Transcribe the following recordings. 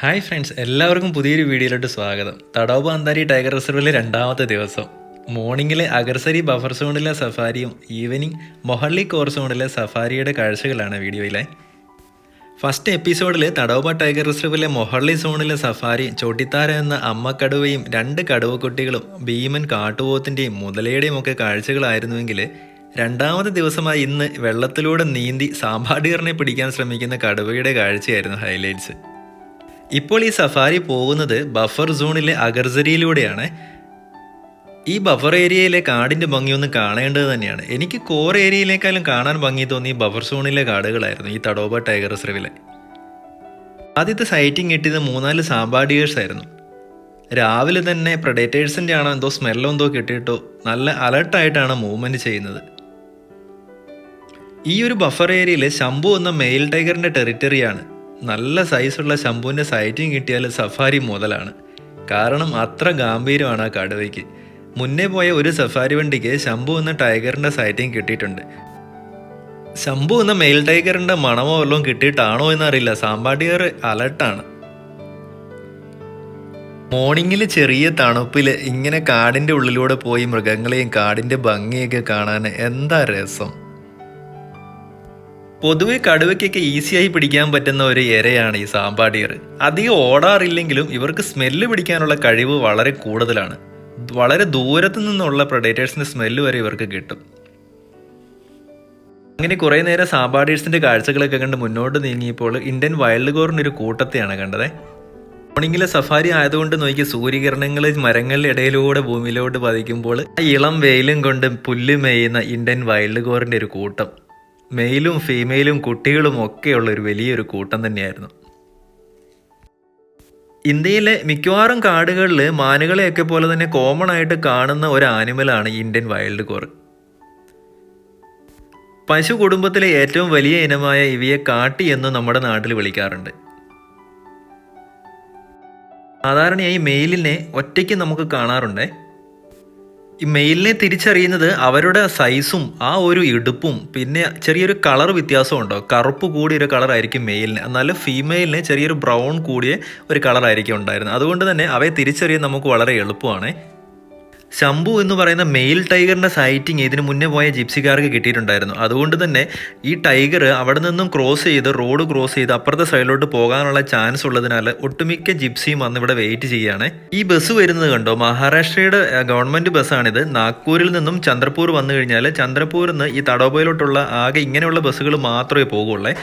Hi friends എല്ലാവർക്കും പുതിയൊരു വീഡിയോയിലോട്ട് സ്വാഗതം. തടോബ അന്താരി ടൈഗർ റിസർവിലെ രണ്ടാമത്തെ ദിവസം. മോർണിംഗിലെ അഗർസരി ബഫർ സോണിലെ സഫാരിയും ഈവനിങ് മൊഹള്ളി കോർ സോണിലെ സഫാരിയുടെ കാഴ്ചകളാണ് വീഡിയോയിലെ. ഫസ്റ്റ് എപ്പിസോഡിൽ തടോബ ടൈഗർ റിസർവിലെ മൊഹള്ളി സോണിലെ സഫാരി ചോട്ടിത്താര എന്ന അമ്മക്കടുവയും രണ്ട് കടുവക്കുട്ടികളും ഭീമൻ കാട്ടുപോത്തിന്റെയും മുതലയുടെയും ഒക്കെ കാഴ്ചകളായിരുന്നുവെങ്കിൽ രണ്ടാമത്തെ ദിവസമായി ഇന്ന് വെള്ളത്തിലൂടെ നീന്തി സാമ്പാടിയറിനെ പിടിക്കാൻ ശ്രമിക്കുന്ന കടുവയുടെ കാഴ്ചയായിരുന്നു ഹൈലൈറ്റ്സ് ഇപ്പോൾ ഈ സഫാരി പോകുന്നത് ബഫർ സോണിലെ അഗർസരിയിലൂടെയാണ്. ഈ ബഫർ ഏരിയയിലെ കാടിന്റെ ഒന്ന് കാണേണ്ടത് തന്നെയാണ്. എനിക്ക് കോർ ഏരിയയിലേക്കാളും കാണാൻ ഭംഗി തോന്നി ബഫർ സോണിലെ കാടുകളായിരുന്നു ഈ തടോബ ടൈഗർ റിസർവിലെ. ആദ്യത്തെ സൈറ്റിംഗ് കിട്ടിയത് മൂന്നാൽ സാമ്പാഡിയേഴ്സ് ആയിരുന്നു. രാവിലെ തന്നെ പ്രഡേറ്റേഴ്സിന്റെ ആണോ എന്തോ സ്മെല്ലോ എന്തോ കിട്ടിയിട്ടോ നല്ല അലർട്ടായിട്ടാണ് മൂവ്മെന്റ് ചെയ്യുന്നത്. ഈ ഒരു ബഫർ ഏരിയയിൽ ശംഭു എന്ന മെയിൽ ടൈഗറിന്റെ ടെറിറ്ററിയാണ് നല്ല സൈസുള്ള ശംഭുവിന്റെ സൈറ്റിങ് കിട്ടിയാൽ സഫാരി മുതലാണ്. കാരണം അത്ര ഗാംഭീര്യമാണ് ആ കടുവയ്ക്ക് മുന്നേ പോയ ഒരു സഫാരി വണ്ടിക്ക് ശംഭു എന്ന ടൈഗറിന്റെ സൈറ്റിങ് കിട്ടിയിട്ടുണ്ട്. ശംഭു എന്ന മെയിൽ ടൈഗറിന്റെ മണമോ വല്ലതും കിട്ടിയിട്ടാണോ എന്നറിയില്ല. സാമ്പാടിയർ അലർട്ടാണ് മോർണിംഗിൽ ചെറിയ തണുപ്പിൽ ഇങ്ങനെ കാടിന്റെ ഉള്ളിലൂടെ പോയി മൃഗങ്ങളെയും കാടിന്റെ ഭംഗിയൊക്കെ കാണാൻ എന്താ രസം? പൊതുവെ കടുവയ്ക്കൊക്കെ ഈസിയായി പിടിക്കാൻ പറ്റുന്ന ഒരു ഇരയാണ് ഈ സാമ്പാടിയർ അധികം ഓടാറില്ലെങ്കിലും ഇവർക്ക് സ്മെല്ല് പിടിക്കാനുള്ള കഴിവ് വളരെ കൂടുതലാണ്. വളരെ ദൂരത്തു നിന്നുള്ള പ്രൊഡേറ്റേഴ്സിന്റെ സ്മെല്ല് വരെ ഇവർക്ക് കിട്ടും. അങ്ങനെ കുറേ നേരം സാമ്പാഡേഴ്സിന്റെ കാഴ്ചകളൊക്കെ കണ്ട് മുന്നോട്ട് നീങ്ങിയപ്പോൾ ഇന്ത്യൻ വൈൽഡ് ഗോറിന് ഒരു കൂട്ടത്തെയാണ് കണ്ടത്. മോർണിംഗിലെ സഫാരി ആയതുകൊണ്ട് നോക്കി സൂര്യകിരണങ്ങൾ മരങ്ങളുടെ ഇടയിലൂടെ ഭൂമിയിലോട്ട് പതിക്കുമ്പോൾ ആ ഇളം വെയിലും കൊണ്ട് പുല്ല് മേയുന്ന ഇന്ത്യൻ വൈൽഡ് ഗോറിന്റെ ഒരു കൂട്ടം. മെയിലും ഫീമെയിലും കുട്ടികളും ഒക്കെയുള്ള ഒരു വലിയൊരു കൂട്ടം തന്നെയായിരുന്നു. ഇന്ത്യയിലെ മിക്കവാറും കാടുകളിൽ മാനുകളെയൊക്കെ പോലെ തന്നെ കോമൺ ആയിട്ട് കാണുന്ന ഒരു ആനിമലാണ് ഇന്ത്യൻ വൈൽഡ് കോർ പശു കുടുംബത്തിലെ ഏറ്റവും വലിയ ഇനമായ ഇവയെ കാട്ടി എന്ന് നമ്മുടെ നാട്ടിൽ വിളിക്കാറുണ്ട്. സാധാരണയായി മെയിലിനെ ഒറ്റയ്ക്ക് നമുക്ക് കാണാറുണ്ട്. ഈ മെയിലിനെ തിരിച്ചറിയുന്നത് അവരുടെ സൈസും ആ ഒരു ഇടുപ്പും പിന്നെ ചെറിയൊരു കളർ വ്യത്യാസം ഉണ്ടോ കറുപ്പ് കൂടിയ ഒരു കളർ ആയിരിക്കും മെയിലിന്. എന്നാൽ ഫീമെയിലിന് ചെറിയൊരു ബ്രൗൺ കൂടിയ ഒരു കളറായിരിക്കും ഉണ്ടായിരുന്നത്. അതുകൊണ്ട് തന്നെ അവയെ തിരിച്ചറിയാൻ നമുക്ക് വളരെ എളുപ്പമാണ്. ശംഭു എന്ന് പറയുന്ന മെയിൽ ടൈഗറിന്റെ സൈറ്റിംഗ് ഇതിനു മുന്നേ പോയ ജിപ്സിക്കാർക്ക് കിട്ടിയിട്ടുണ്ടായിരുന്നു. അതുകൊണ്ട് തന്നെ ഈ ടൈഗർ അവിടെ നിന്നും ക്രോസ് ചെയ്ത് റോഡ് ക്രോസ് ചെയ്ത് അപ്പുറത്തെ സൈഡിലോട്ട് പോകാനുള്ള ചാൻസ് ഉള്ളതിനാൽ ഒട്ടുമിക്ക ജിപ്സിയും വന്ന് ഇവിടെ വെയിറ്റ് ചെയ്യുകയാണ്. ഈ ബസ് വരുന്നത് കണ്ടോ? മഹാരാഷ്ട്രയുടെ ഗവൺമെന്റ് ബസ്സാണിത് നാഗ്പൂരിൽ നിന്നും ചന്ദ്രപൂർ വന്നു കഴിഞ്ഞാൽ ചന്ദ്രപൂരിൽ നിന്ന് ഈ തടോബയിലോട്ടുള്ള ആകെ ഇങ്ങനെയുള്ള ബസ്സുകൾ മാത്രമേ പോകുള്ളേ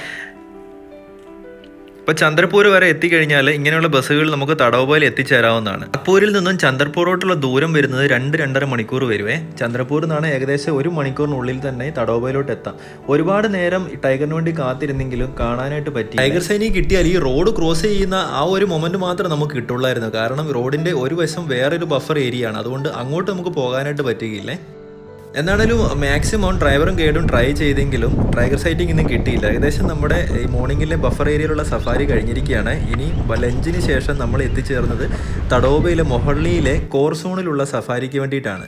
ഇപ്പൊ ചന്ദ്രപൂർ വരെ എത്തിക്കഴിഞ്ഞാൽ ഇങ്ങനെയുള്ള ബസ്സുകൾ നമുക്ക് തടവുപോലെ എത്തിച്ചേരാവുന്നതാണ്. നാഗ്പൂരിൽ നിന്നും ചന്ദ്രപൂരോട്ടുള്ള ദൂരം വരുന്നത് രണ്ട് രണ്ടര മണിക്കൂർ വരുവേ. ചന്ദ്രപൂർ നിന്നാണ് ഏകദേശം ഒരു മണിക്കൂറിനുള്ളിൽ തന്നെ തടവുപോയിലോട്ട് എത്താം. ഒരുപാട് നേരം ടൈഗറിന് വേണ്ടി കാത്തിരുന്നെങ്കിലും കാണാനായിട്ട് പറ്റി ടൈഗർ സൈനി കിട്ടിയാൽ ഈ റോഡ് ക്രോസ് ചെയ്യുന്ന ആ ഒരു മൊമെന്റ് മാത്രമേ നമുക്ക് കിട്ടുള്ളായിരുന്നു. കാരണം റോഡിന്റെ ഒരു വശം വേറൊരു ബഫർ ഏരിയ ആണ് അതുകൊണ്ട് അങ്ങോട്ട് നമുക്ക് പോകാനായിട്ട് പറ്റുകയില്ലേ? എന്നാണേലും മാക്സിമം ഡ്രൈവറും ഗൈഡും ട്രൈ ചെയ്തെങ്കിലും ടൈഗർ സൈറ്റിംഗ് ഇന്നും കിട്ടിയില്ല. ഏകദേശം നമ്മുടെ ഈ മോർണിംഗിലെ ബഫർ ഏരിയയിലുള്ള സഫാരി കഴിഞ്ഞിരിക്കുകയാണ്. ഇനി ലഞ്ചിന് ശേഷം നമ്മൾ എത്തിച്ചേർന്നത് തടോബയിലെ മൊഹള്ളിയിലെ കോർസോണിലുള്ള സഫാരിക്ക് വേണ്ടിയിട്ടാണ്.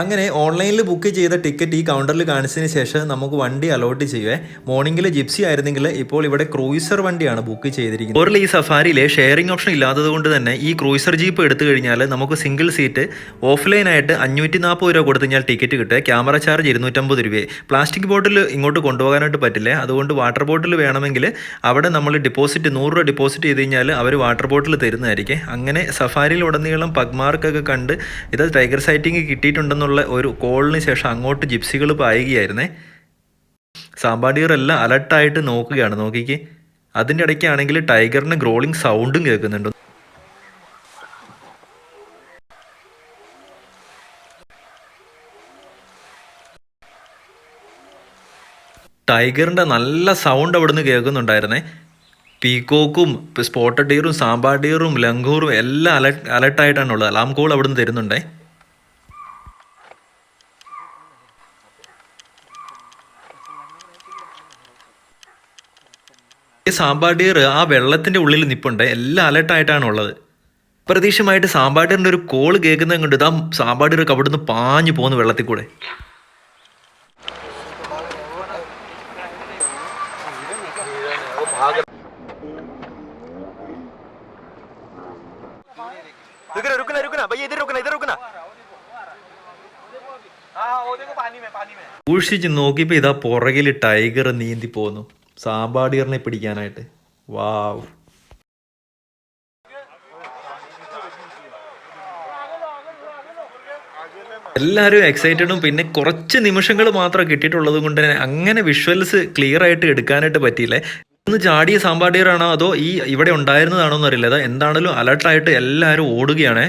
അങ്ങനെ ഓൺലൈനിൽ ബുക്ക് ചെയ്ത ടിക്കറ്റ് ഈ കൗണ്ടറിൽ കാണിച്ചതിന് ശേഷം നമുക്ക് വണ്ടി അലോട്ട് ചെയ്യുവേ. മോർണിംഗിൽ ജിപ്സി ആയിരുന്നെങ്കിൽ ഇപ്പോൾ ഇവിടെ ക്രൂയിസർ വണ്ടിയാണ് ബുക്ക് ചെയ്തിരിക്കുന്നത്. ഓറിൽ ഈ സഫാരിയിലെ ഷെയറിംഗ് ഓപ്ഷൻ ഇല്ലാത്തത് കൊണ്ട് തന്നെ ഈ ക്രൂയിസർ ജീപ്പ് എടുത്തു കഴിഞ്ഞാൽ നമുക്ക് സിംഗിൾ സീറ്റ് ഓഫ്ലൈനായിട്ട് അഞ്ഞൂറ്റി നാൽപ്പത് രൂപ കൊടുത്തു കഴിഞ്ഞാൽ ടിക്കറ്റ് കിട്ടുക ക്യാമറ ചാർജ് ഇരുന്നൂറ്റമ്പത് രൂപയെ. പ്ലാസ്റ്റിക് ബോട്ടിൽ ഇങ്ങോട്ട് കൊണ്ടുപോകാനായിട്ട് പറ്റില്ല? അതുകൊണ്ട് വാട്ടർ ബോട്ടിൽ വേണമെങ്കിൽ അവിടെ നമ്മൾ ഡിപ്പോസിറ്റ് നൂറ് രൂപ ഡിപ്പോസിറ്റ് ചെയ്ത് കഴിഞ്ഞാൽ അവർ വാട്ടർ ബോട്ടിൽ തരുന്നതായിരിക്കും. അങ്ങനെ സഫാരിയിൽ ഉടനീളം പഗ്മാർക്കൊക്കെ കണ്ട് ഇത് ടൈഗർ സൈറ്റിംഗ് കിട്ടിയിട്ടുണ്ടെന്നുള്ള ഒരു കോളിന് ശേഷം അങ്ങോട്ട് ജിപ്സികൾ പായുകയായിരുന്നേ. സാമ്പാടിയറെല്ലാം അലർട്ടായിട്ട് നോക്കുകയാണ്. നോക്കിക്ക്. അതിന്റെ ഇടയ്ക്കാണെങ്കിൽ ടൈഗറിന് ഗ്രോളിംഗ് സൗണ്ടും കേൾക്കുന്നുണ്ട്. ടൈഗറിന്റെ നല്ല സൗണ്ട് അവിടുന്ന് കേൾക്കുന്നുണ്ടായിരുന്നേ. പീക്കോക്കും സ്പോട്ടഡ് ഡിയറും സാമ്പാർ ഡിയറും ലങ്കൂറും എല്ലാം അലർട്ട് അലർട്ടായിട്ടാണ് ഉള്ളത് അലാം കോൾ അവിടുന്ന് തരുന്നുണ്ടേ. ഈ സാമ്പാർ ഡീർ ആ വെള്ളത്തിന്റെ ഉള്ളിൽ നിപ്പുണ്ട് എല്ലാം അലർട്ടായിട്ടാണ് ഉള്ളത് പ്രതീക്ഷമായിട്ട് സാമ്പാർ ഡീറിന്റെ ഒരു കോള് കേൾക്കുന്നത് കൊണ്ട് ഇതാ സാമ്പാർ ഡീർക്ക് അവിടുന്ന് പാഞ്ഞു പോകുന്നു വെള്ളത്തിൽ കൂടെ रुकना रुकना रुकना भैया इधर रुकना इधर रुकना സൂക്ഷിച്ച് നോക്കിയപ്പോ ഇതാ പുറകിൽ ടൈഗർ നീന്തി പോന്നു സാമ്പാടിയറിനെ പിടിക്കാനായിട്ട്. വാവ്. എല്ലാവരും എക്സൈറ്റഡും പിന്നെ കുറച്ച് നിമിഷങ്ങൾ മാത്രം കിട്ടിയിട്ടുള്ളത് കൊണ്ട് തന്നെ അങ്ങനെ വിഷ്വൽസ് ക്ലിയർ ആയിട്ട് എടുക്കാനായിട്ട് പറ്റിയില്ലേ? ഒന്ന് ചാടിയ സാമ്പാടിയറാണോ അതോ ഈ ഇവിടെ ഉണ്ടായിരുന്നതാണോ എന്നറിയില്ല എന്താണെങ്കിലും അലർട്ടായിട്ട് എല്ലാവരും ഓടുകയാണേ.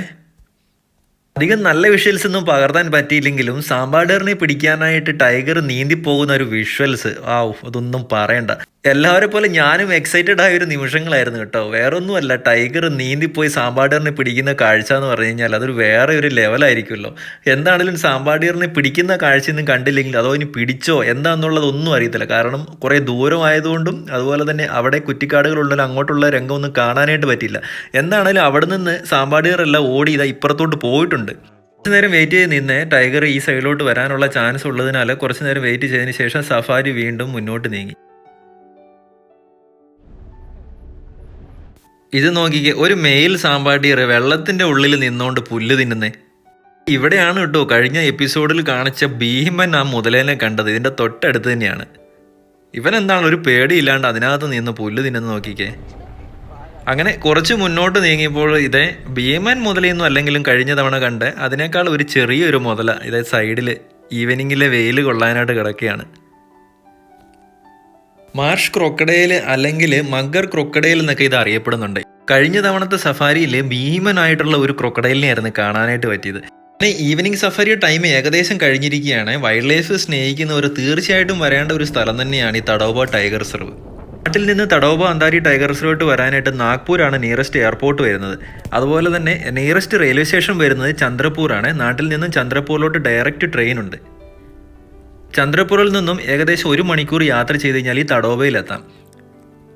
അധികം നല്ല വിഷ്വൽസ് ഒന്നും പകർത്താൻ പറ്റിയില്ലെങ്കിലും സാമ്പാടേറിനെ പിടിക്കാനായിട്ട് ടൈഗർ നീന്തി പോകുന്ന ഒരു വിഷ്വൽസ് ആ അതൊന്നും പറയണ്ട. എല്ലാവരെ പോലെ ഞാനും എക്സൈറ്റഡ് ആയ ഒരു നിമിഷങ്ങളായിരുന്നു കേട്ടോ. വേറെ ഒന്നുമല്ല ടൈഗർ നീന്തിപ്പോയി സാമ്പാടിയറിനെ പിടിക്കുന്ന കാഴ്ച എന്ന് പറഞ്ഞു കഴിഞ്ഞാൽ അതൊരു വേറെ ഒരു ലെവലായിരിക്കുമല്ലോ എന്താണെങ്കിലും സാമ്പാടിയറിനെ പിടിക്കുന്ന കാഴ്ചയൊന്നും കണ്ടില്ലെങ്കിൽ അതോ ഇനി പിടിച്ചോ എന്താണെന്നുള്ളതൊന്നും അറിയത്തില്ല. കാരണം കുറേ ദൂരമായതുകൊണ്ടും അതുപോലെ തന്നെ അവിടെ കുറ്റിക്കാടുകളുള്ള അങ്ങോട്ടുള്ള രംഗമൊന്നും കാണാനായിട്ട് പറ്റില്ല. എന്താണെങ്കിലും അവിടെ നിന്ന് സാമ്പാടിയറെല്ലാം ഓടി ഇതാ ഇപ്പുറത്തോട്ട് പോയിട്ടുണ്ട്. കുറച്ച് നേരം വെയിറ്റ് ചെയ്ത് നിന്ന് ടൈഗർ ഈ സൈഡിലോട്ട് വരാനുള്ള ചാൻസ് ഉള്ളതിനാൽ കുറച്ച് നേരം വെയിറ്റ് ചെയ്തതിന് ശേഷം സഫാരി വീണ്ടും മുന്നോട്ട് നീങ്ങി. ഇത് നോക്കിക്കേ ഒരു മെയിൽ സാമ്പാടിയർ വെള്ളത്തിന്റെ ഉള്ളിൽ നിന്നുകൊണ്ട് പുല്ല് തിന്നുന്നേ. ഇവിടെയാണ് കേട്ടോ കഴിഞ്ഞ എപ്പിസോഡിൽ കാണിച്ച ഭീമൻ ആ മുതലേനെ കണ്ടത് ഇതിന്റെ തൊട്ടടുത്ത് തന്നെയാണ്. ഇവൻ എന്താണ് ഒരു പേടിയില്ലാണ്ട് അതിനകത്ത് നിന്ന് പുല്ല് തിന്നെന്ന് നോക്കിക്കേ. അങ്ങനെ കുറച്ച് മുന്നോട്ട് നീങ്ങിയപ്പോൾ ഇതേ ഭീമൻ മുതലെയൊന്നും അല്ലെങ്കിലും കഴിഞ്ഞ തവണ കണ്ട് അതിനേക്കാൾ ഒരു ചെറിയൊരു മുതല ഇതേ സൈഡിൽ ഈവനിങ്ങിലെ വെയിൽ കൊള്ളാനായിട്ട് കിടക്കുകയാണ്. മാർഷ് ക്രൊക്കഡൈൽ അല്ലെങ്കിൽ മഗർ ക്രൊക്കഡൈൽ എന്നൊക്കെ ഇത് അറിയപ്പെടുന്നുണ്ട്. കഴിഞ്ഞ തവണത്തെ സഫാരിയിൽ ഭീമനായിട്ടുള്ള ഒരു ക്രൊക്കഡൈലിനെയായിരുന്നു കാണാനായിട്ട് പറ്റിയത്. പിന്നെ ഈവനിങ് സഫാരി ടൈം ഏകദേശം കഴിഞ്ഞിരിക്കുകയാണ്. വൈൽഡ് ലൈഫ് സ്നേഹിക്കുന്നവർ തീർച്ചയായിട്ടും വരേണ്ട ഒരു സ്ഥലം തന്നെയാണ് ഈ തടോബ ടൈഗർ റിസർവ്. നാട്ടിൽ നിന്ന് തടോബ അന്താരി ടൈഗർ റിസർവോട്ട് വരാനായിട്ട് നാഗ്പൂരാണ് നിയറസ്റ്റ് എയർപോർട്ട് വരുന്നത്. അതുപോലെ തന്നെ നിയറസ്റ്റ് റെയിൽവേ സ്റ്റേഷൻ വരുന്നത് ചന്ദ്രപൂരാണ്. നാട്ടിൽ നിന്നും ചന്ദ്രപൂരിലോട്ട് ഡയറക്റ്റ് ട്രെയിൻ ഉണ്ട്. ചന്ദ്രപൂരിൽ നിന്നും ഏകദേശം ഒരു മണിക്കൂർ യാത്ര ചെയ്ത് കഴിഞ്ഞാൽ ഈ തടോബയിലെത്താം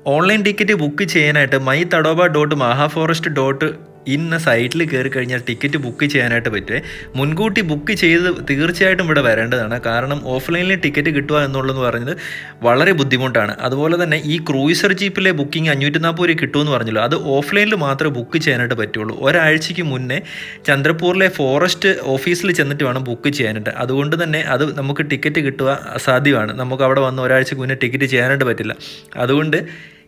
ഓൺലൈൻ ടിക്കറ്റ് ബുക്ക് ചെയ്യാനായിട്ട് my Tadoba dot Maha forest dot in സൈറ്റിൽ കയറി കഴിഞ്ഞാൽ ടിക്കറ്റ് ബുക്ക് ചെയ്യാനായിട്ട് പറ്റുമേ മുൻകൂട്ടി ബുക്ക് ചെയ്ത് തീർച്ചയായിട്ടും ഇവിടെ വരേണ്ടതാണ്. കാരണം ഓഫ്ലൈനിൽ ടിക്കറ്റ് കിട്ടുക എന്നുള്ളതെന്ന് പറഞ്ഞത് വളരെ ബുദ്ധിമുട്ടാണ്. അതുപോലെ തന്നെ ഈ ക്രൂയിസർ ജീപ്പിലെ ബുക്കിംഗ് അഞ്ഞൂറ്റി നാൽപ്പത് രൂപ കിട്ടുമെന്ന് പറഞ്ഞല്ലോ. അത് ഓഫ്ലൈനിൽ മാത്രമേ ബുക്ക് ചെയ്യാനായിട്ട് പറ്റുള്ളൂ. ഒരാഴ്ചയ്ക്ക് മുന്നേ ചന്ദ്രപൂരിലെ ഫോറസ്റ്റ് ഓഫീസിൽ ചെന്നിട്ട് വേണം ബുക്ക് ചെയ്യാനായിട്ട്. അതുകൊണ്ട് തന്നെ അത് നമുക്ക് ടിക്കറ്റ് കിട്ടുക അസാധ്യമാണ്. നമുക്ക് അവിടെ വന്ന് ഒരാഴ്ചക്ക് മുന്നേ ടിക്കറ്റ് ചെയ്യാനായിട്ട് പറ്റില്ല. അതുകൊണ്ട്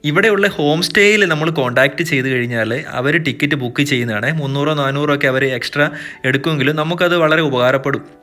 ഇവിടെയുള്ള ഹോം സ്റ്റേയിൽ നമ്മൾ കോൺടാക്റ്റ് ചെയ്ത് കഴിഞ്ഞാൽ അവർ ടിക്കറ്റ് ബുക്ക് ചെയ്യുന്നതാണ്. മുന്നൂറോ നാനൂറോ ഒക്കെ അവർ എക്സ്ട്രാ എടുക്കുമെങ്കിലും നമുക്കത് വളരെ ഉപകാരപ്പെടും.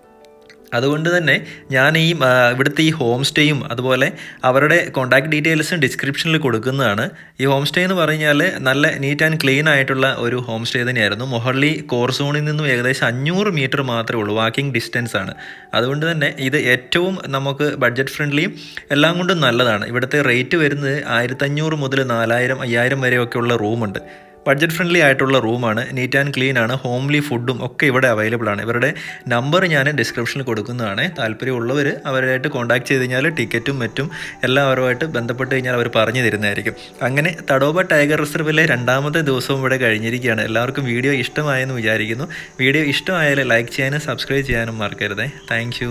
അതുകൊണ്ട് തന്നെ ഞാൻ ഈ ഇവിടുത്തെ ഈ ഹോം സ്റ്റേയും അതുപോലെ അവരുടെ കോൺടാക്ട് ഡീറ്റെയിൽസും ഡിസ്ക്രിപ്ഷനിൽ കൊടുക്കുന്നതാണ്. ഈ ഹോം സ്റ്റേ എന്ന് പറഞ്ഞാൽ നല്ല നീറ്റ് ആൻഡ് ക്ലീൻ ആയിട്ടുള്ള ഒരു ഹോം സ്റ്റേ തന്നെയായിരുന്നു. മൊഹള്ളി കോർസോണിൽ നിന്നും ഏകദേശം അഞ്ഞൂറ് മീറ്റർ മാത്രമേ ഉള്ളൂ. വാക്കിംഗ് ഡിസ്റ്റൻസ് ആണ്. അതുകൊണ്ട് തന്നെ ഇത് ഏറ്റവും നമുക്ക് ബഡ്ജറ്റ് ഫ്രണ്ട്ലിയും എല്ലാം കൊണ്ടും നല്ലതാണ്. ഇവിടുത്തെ റേറ്റ് വരുന്നത് ആയിരത്തഞ്ഞൂറ് മുതൽ നാലായിരം അയ്യായിരം വരെയൊക്കെ ഉള്ള റൂമുണ്ട് ബഡ്ജറ്റ് ഫ്രണ്ട്ലി ആയിട്ടുള്ള റൂമാണ് നീറ്റ് ആൻഡ് ക്ലീൻ ആണ്. ഹോംലി ഫുഡും ഒക്കെ ഇവിടെ അവൈലബിൾ ആണ്. ഇവരുടെ നമ്പർ ഞാൻ ഡിസ്ക്രിപ്ഷനിൽ കൊടുക്കുന്നതാണ്. താല്പര്യമുള്ളവർ അവരുമായിട്ട് കോൺടാക്ട് ചെയ്ത് കഴിഞ്ഞാൽ ടിക്കറ്റും മറ്റും എല്ലാം എല്ലാവരുമായിട്ട് ബന്ധപ്പെട്ട് കഴിഞ്ഞാൽ അവർ പറഞ്ഞു തരുന്നതായിരിക്കും. അങ്ങനെ തടോബ ടൈഗർ റിസർവിലെ രണ്ടാമത്തെ ദിവസവും ഇവിടെ കഴിഞ്ഞിരിക്കുകയാണ്. എല്ലാവർക്കും വീഡിയോ ഇഷ്ടമായെന്ന് വിചാരിക്കുന്നു. വീഡിയോ ഇഷ്ടമായാൽ ലൈക്ക് ചെയ്യാനും സബ്സ്ക്രൈബ് ചെയ്യാനും മറക്കരുതേ. താങ്ക്